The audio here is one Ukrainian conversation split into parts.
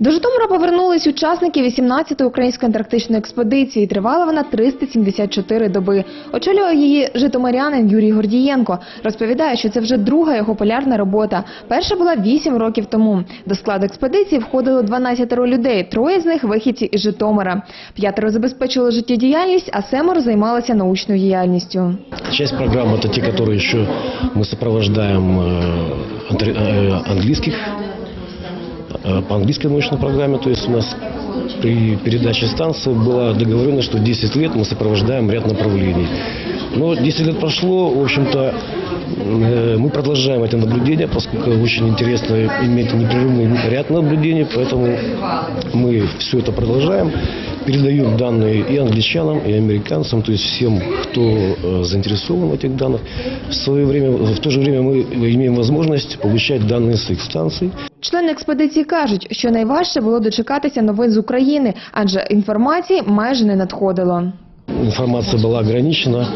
До Житомира повернулись учасники 18-ї української антарктичної експедиції. Тривала вона 374 доби. Очолює її житомирянин Юрій Гордієнко. Розповідає, що це вже друга його полярна робота. Перша була 8 років тому. До складу експедиції входило 12 людей, троє з них вихідці із Житомира. П'ятеро забезпечили життєдіяльність, а семеро займалися научною діяльністю. Часть программ это те, которые еще мы сопровождаем э, по английской научной программе. То есть у нас при передаче станции была договоренность, что 10 лет мы сопровождаем ряд направлений. Но 10 лет прошло, в общем-то, э, мы продолжаем эти наблюдения, поскольку очень интересно иметь непрерывный ряд наблюдений, поэтому мы все это продолжаем, передаем данные и англичанам, и американцам, то есть всем, кто э, заинтересован в этих данных. В свое время, в то же время мы имеем возможность получать данные с их станций. Члени експедиції кажуть, що найважче було дочекатися новин з України, адже інформації майже не надходило. Информация была ограничена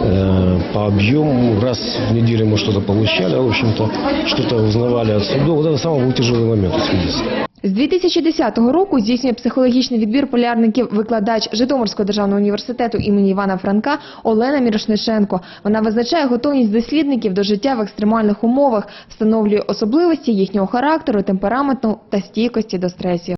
э, по объему. Раз в неделю мы что-то получали, в общем-то, что-то узнавали от судов. Вот это самый был тяжелый момент экспедиции. З 2010 року здійснює психологічний відбір полярників викладач Житомирського державного університету імені Івана Франка Олена Мірошнишенко. Вона визначає готовність дослідників до життя в екстремальних умовах, встановлює особливості їхнього характеру, темпераменту та стійкості до стресів.